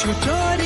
Sucharita Sucharita